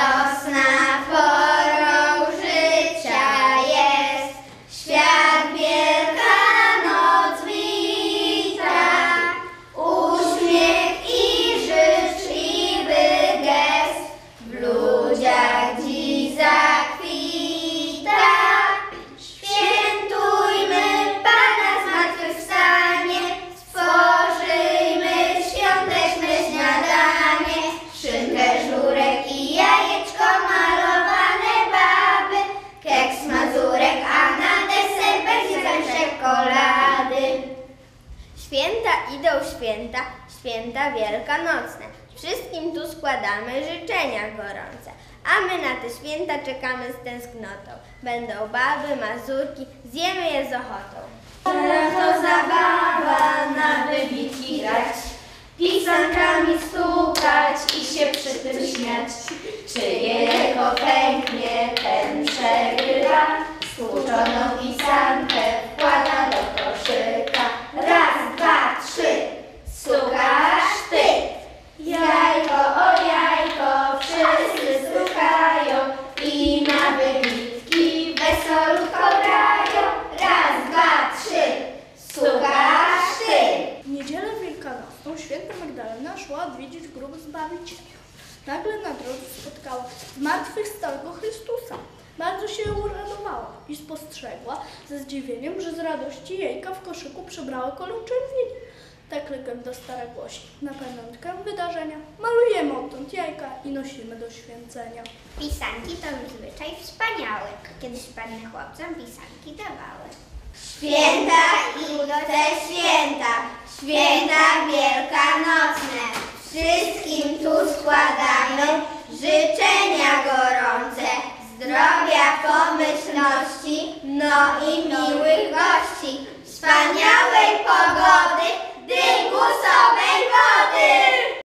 Wiosna po Idą święta, święta wielkanocne. Wszystkim tu składamy życzenia gorące. A my na te święta czekamy z tęsknotą. Będą baby, mazurki, zjemy je z ochotą. To zabawa na wybitki grać, pisankami stukać i się przy tym śmiać. Wszyscy stukają i na wybitki wesolutko grają. Raz, dwa, trzy, stukasz ty. Niedzielę wielkanocną święta Magdalena szła odwiedzić grób Zbawiciela. Nagle na drodze spotkała zmartwychwstałego Chrystusa. Bardzo się uradowała i spostrzegła ze zdziwieniem, że z radości jejka w koszyku przebrała kolor czerwieni. Tak legenda stara głosi. Na pamiątkę wydarzenia malujemy odtąd jajka i nosimy do święcenia. Pisanki to zwyczaj wspaniały. Kiedyś panny chłopcom pisanki dawały. Święta i te święta, święta wielkanocne, wszystkim tu składamy życzenia gorące, zdrowia, pomyślności, no i miłych gości.